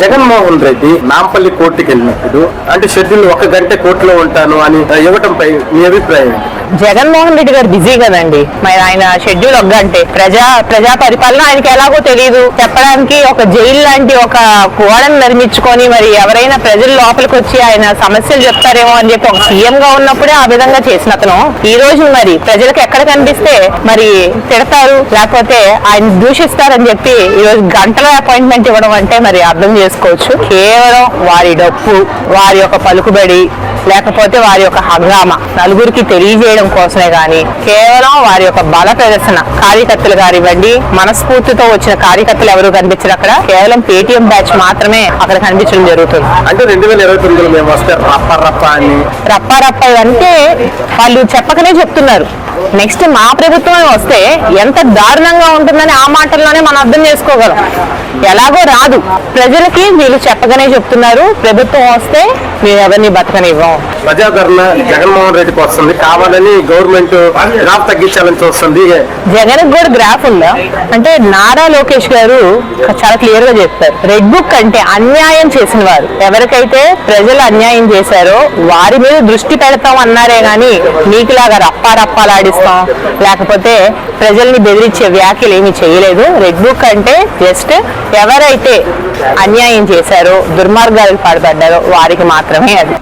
జగన్మోహన్ రెడ్డి నాంపల్లి కోర్టుకి వెళ్ళినప్పుడు అంటే షెడ్యూల్ ఒక గంట కోర్టులో ఉంటాను అని ఇవ్వటంపై మీ అభిప్రాయం జగన్మోహన్ రెడ్డి గారు బిజీ కదండి. మరి ఆయన షెడ్యూల్ ఒక గంటే. ప్రజా ప్రజా పరిపాలన ఆయనకి ఎలాగో తెలియదు చెప్పడానికి ఒక జైలు లాంటి ఒక గోడను నిర్మించుకొని మరి ఎవరైనా ప్రజలు లోపలికి వచ్చి ఆయన సమస్యలు చెప్తారేమో అని చెప్పి ఒక సీఎం గా ఉన్నప్పుడే ఆ విధంగా చేసిన అతను. ఈ రోజు మరి ప్రజలకు ఎక్కడ కనిపిస్తే మరి తిడతారు లేకపోతే ఆయన దూషిస్తారని చెప్పి ఈ రోజు గంటల అపాయింట్మెంట్ ఇవ్వడం అంటే మరి అర్థం చేసుకోవచ్చు. కేవలం వారి డప్పు వారి యొక్క పలుకుబడి లేకపోతే వారి యొక్క హంగామా నలుగురికి తెలియజేయడం కోసమే గాని కేవలం వారి యొక్క బల ప్రదర్శన కార్యకర్తలు కానివ్వండి మనస్ఫూర్తితో వచ్చిన కార్యకర్తలు ఎవరు కనిపించరు అక్కడ? కేవలం పేటిఎం బ్యాచ్ మాత్రమే అక్కడ కనిపించడం జరుగుతుంది. అంటే రెండు వేల ఇరవై తొమ్మిదిలో మేము వస్తే రప్ప రప్ప అని. రప్ప రప్ప అంటే వాళ్ళు చెప్పకనే చెప్తున్నారు. నెక్స్ట్ మా ప్రభుత్వం వస్తే ఎంత దారుణంగా ఉంటుందని ఆ మాటల్లోనే మనం అర్థం చేసుకోగలం. ఎలాగో రాదు. ప్రజలకి వీళ్ళు చెప్పకనే చెప్తున్నారు. ప్రభుత్వం వస్తే మేము ఎవరిని బతకనివ్వం. ప్రజాదరణ జగన్మోహన్ రెడ్డికి వస్తుంది. కావాలని గవర్నమెంట్ గ్రాఫ్ తగ్గించాలని చూస్తుంది. జగన్ కూడా గ్రాఫ్ ఉందా? అంటే నారా లోకేష్ గారు చాలా క్లియర్గా చెప్తారు రెడ్ బుక్ అంటే అన్యాయం చేసిన వారు. ఎవరికైతే ప్రజలు అన్యాయం చేశారో వారి మీద దృష్టి పెడతాం అన్నారే గాని మీకులాగా రప్పా రప్పాలాడిస్తాం లేకపోతే ప్రజల్ని బెదిరించే వ్యాఖ్యలు ఏమీ చేయలేదు. రెడ్ బుక్ అంటే జస్ట్ ఎవరైతే అన్యాయం చేశారో దుర్మార్గాలకు పాల్పడ్డారో వారికి మాత్రమే అది.